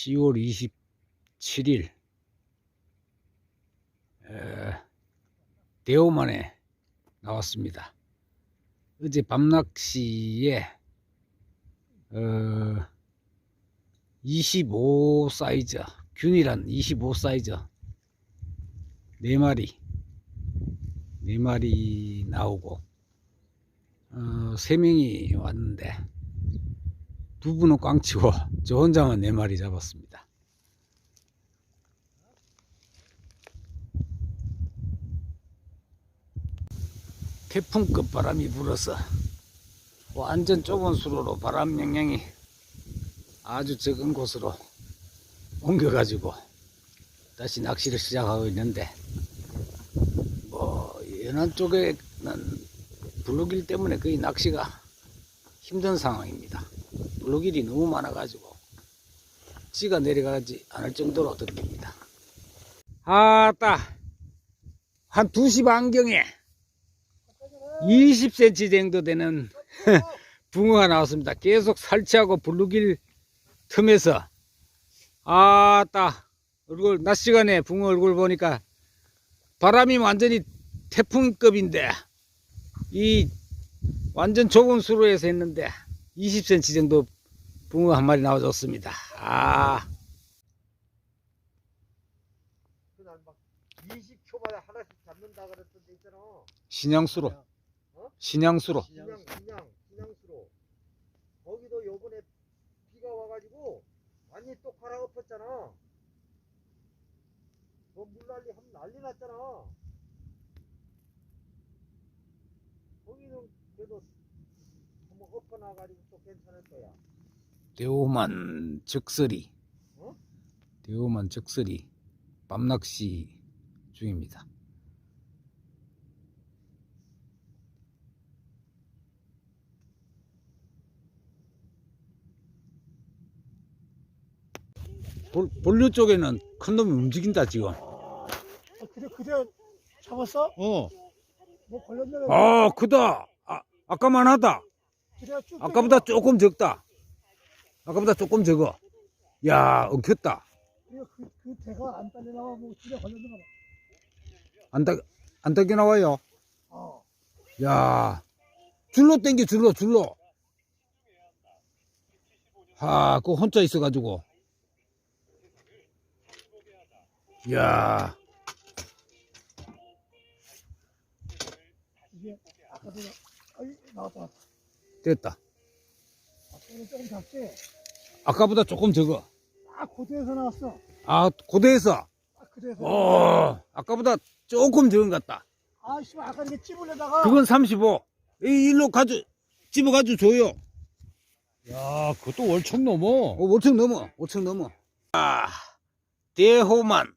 10월 27일 대호만에 나왔습니다. 어제 밤낚시에 어, 25 사이즈 균일한 25 사이즈 4마리 4마리 나오고 어, 3명이 왔는데 두 분은 꽝치고 저 혼자만 4마리 잡았습니다. 태풍급 바람이 불어서 완전 좁은 수로로 바람 영향이 아주 적은 곳으로 옮겨가지고 다시 낚시를 시작하고 있는데 뭐 연안 쪽에는 블루길 때문에 거의 낚시가 힘든 상황입니다. 블루길이 너무 많아가지고 찌가 내려가지 않을 정도로 덥습니다. 아따 한 2시 반경에 20cm 정도 되는 붕어가 나왔습니다. 계속 살치하고 블루길 틈에서 아따 얼굴 낮 시간에 붕어 얼굴 보니까 바람이 완전히 태풍급인데 이 완전 좁은 수로에서 했는데 20cm 정도 붕어 한 마리 나와줬습니다. 아 그날 막 20초마다 하나씩 잡는다 그랬던 데 있잖아. 신양수로 어? 신양수로 그냥 그냥 그냥수로. 거기도 요번에 비가 와가지고 완전히 또 갈아엎었잖아. 너 물난리 하면 난리 났잖아. 거기는 그래도 한번 엎어놔가지고 또 괜찮을 거야. 대호만 적설이 어? 대호만 적설이 밤낚시 중입니다. 볼, 본류 쪽에는 큰 놈이 움직인다 지금. 아, 그래 그래 잡았어? 어. 뭐 걸렸네. 아 크다. 아, 아까만 하다. 그래 쭉 아까보다 조금 적다. 아까보다 조금 적어. 야 엉켰다. 그, 그 대가 안 빨리 나와 뭐 집에 걸렸는 거야. 안 딱, 안 닦여 나와요. 어. 야, 줄로 땡겨, 줄로, 줄로. 하, 그 혼자 있어가지고. 야, 이게 아까도 아이 나왔다. 됐다. 아까는 조금 작지. 아까보다 조금 적어. 아 고대에서 나왔어. 아, 고대에서. 아 그래서. 어, 아까보다 조금 적은 것 같다. 아씨 아까 이게 찝으려다가. 그건 35. 이 일로 가져, 집어가지고 줘요. 야, 그것도 월척 넘어. 어, 5층 넘어, 5층 넘어. 아, 대호만,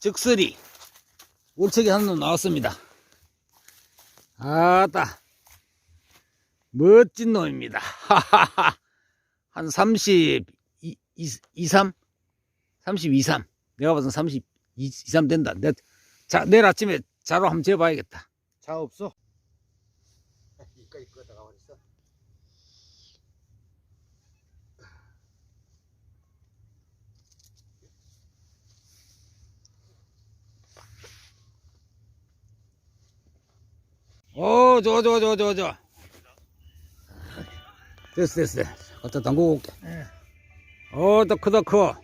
적설이, 올책이 한 놈 나왔습니다. 아따, 멋진 놈입니다. 하하하. 한 30, 2, 2, 3? 32, 3. 내가 봐서 32, 2, 3 된다. 내, 자, 내일 아침에 자로 한번 재봐야겠다. 자, 없어. 이까 이거 다가 버렸어. 오, 좋아, 좋아, 좋아, 좋아, 좋아. 됐어, 됐어. 갖다 담그고 올게. 예. 어, 더 크다, 커.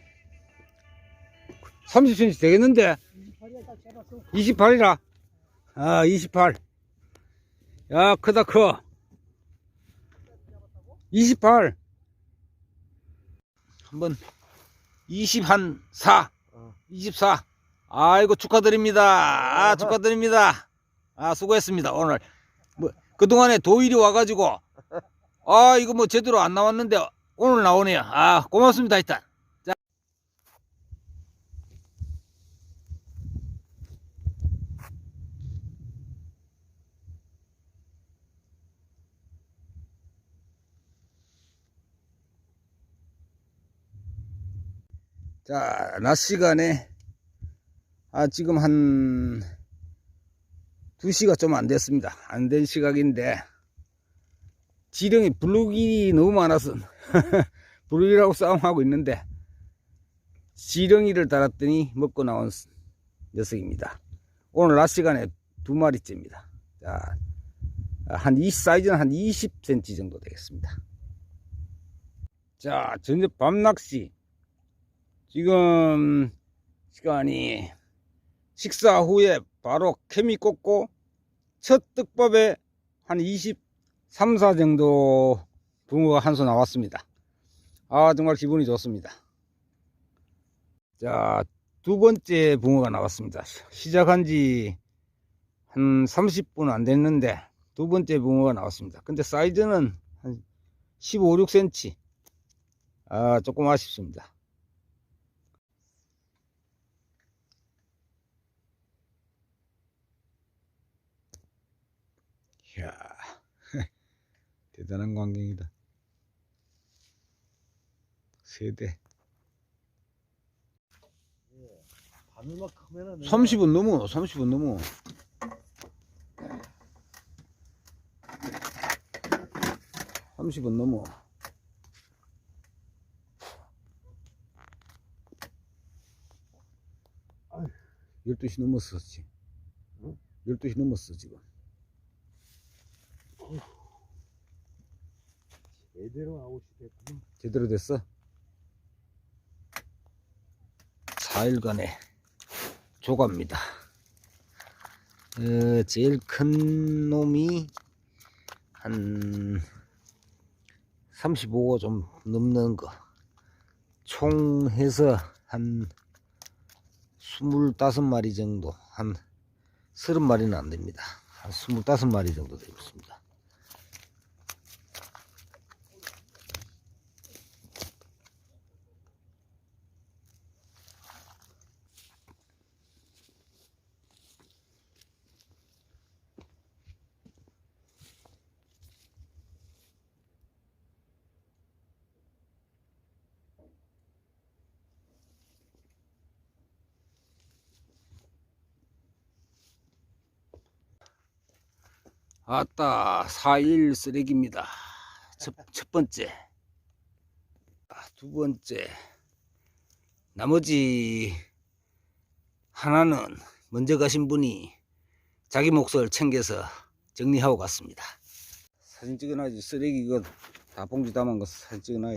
30cm 되겠는데? 이파리에 딱 잡았어. 28이라. 아, 28. 야, 크다, 커. 28. 한번, 20 한 4. 어. 24. 아이고, 축하드립니다. 아, 축하드립니다. 아, 수고했습니다, 오늘. 뭐, 그동안에 도일이 와 가지고, 아, 이거 뭐 제대로 안 나왔는데, 오늘 나오네요. 아, 고맙습니다, 일단. 자. 자, 낮 시간에, 아, 지금 한, 2시가 좀 안 됐습니다. 안 된 시각인데, 지령이 블루길이 너무 많아서, 블루길하고 싸움하고 있는데, 지렁이를 달았더니 먹고 나온 녀석입니다. 오늘 낮 시간에 두 마리째입니다. 자, 한이 사이즈는 한 20cm 정도 되겠습니다. 자, 저녁 밤 낚시. 지금 시간이 식사 후에 바로 케미 꽂고 첫 떡밥에 한 23, 4 정도 붕어가 한 수 나왔습니다. 아, 정말 기분이 좋습니다. 자, 두 번째 붕어가 나왔습니다. 시작한 지 한 30분 안 됐는데 두 번째 붕어가 나왔습니다. 근데 사이즈는 한 15, 6cm. 아, 조금 아쉽습니다. 이야, 대단한 광경이다. 세대. 바늘만 크면은 30분 넘어, 30분 넘어. 삼십 분 넘어. 열두 시 넘었었지. 열두 시 넘었어 지금. 제대로 아웃이 됐구나. 제대로 됐어. 4일간의 조가입니다. 어, 제일 큰 놈이 한 35가 좀 넘는 거. 총 해서 한 25마리 정도, 한 30마리는 안 됩니다. 한 25마리 정도 되겠습니다. 아따, 4일 쓰레기입니다. 첫, 첫 번째. 아, 두 번째. 나머지 하나는 먼저 가신 분이 자기 몫을 챙겨서 정리하고 갔습니다. 사진 찍어놔야지. 쓰레기 이거 다 봉지 담은 거 사진 찍어놔야지.